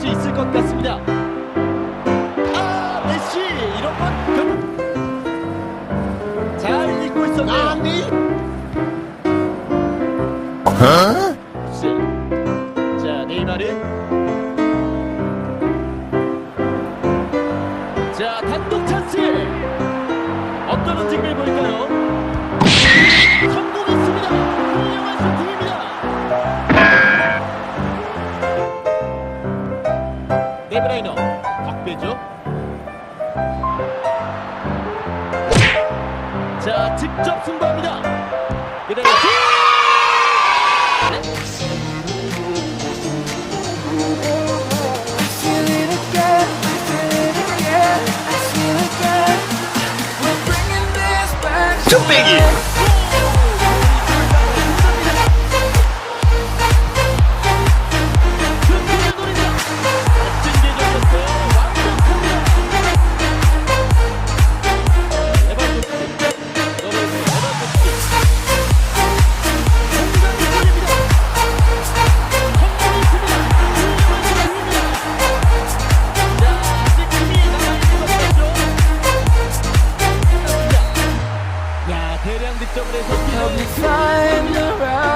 수 있을 것 같습니다. 아, 메시 이런 건 잘 읽고 있었네요. 아니. 어? 네. 자, 네이마르 페레이너. 박배죠? 자 직접 승부합니다. 그대로 뚝배기 Herendik I'll be fine around.